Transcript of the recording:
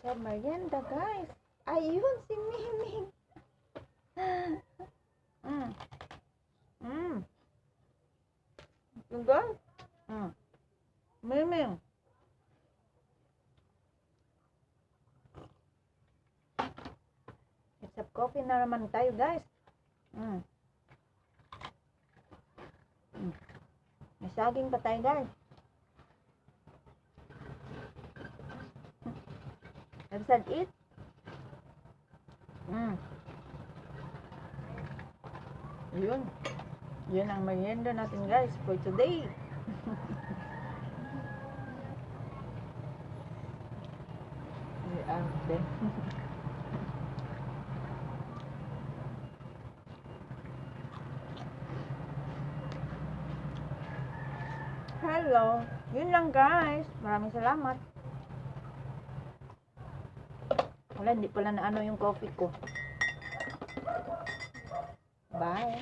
Sa merienda, guys. Ayun, si Miming. Mm. Mm. Guys. Mm. Miming. It's a coffee na naman tayo, guys. Mm. Mm. May saging pa tayo, guys. Have said eat? Mm. Yun. Yun ang merienda natin, guys, for today. Ate. Hello. Yun lang guys. Maraming salamat. Wala, hindi pala na ano yung coffee ko. Bye.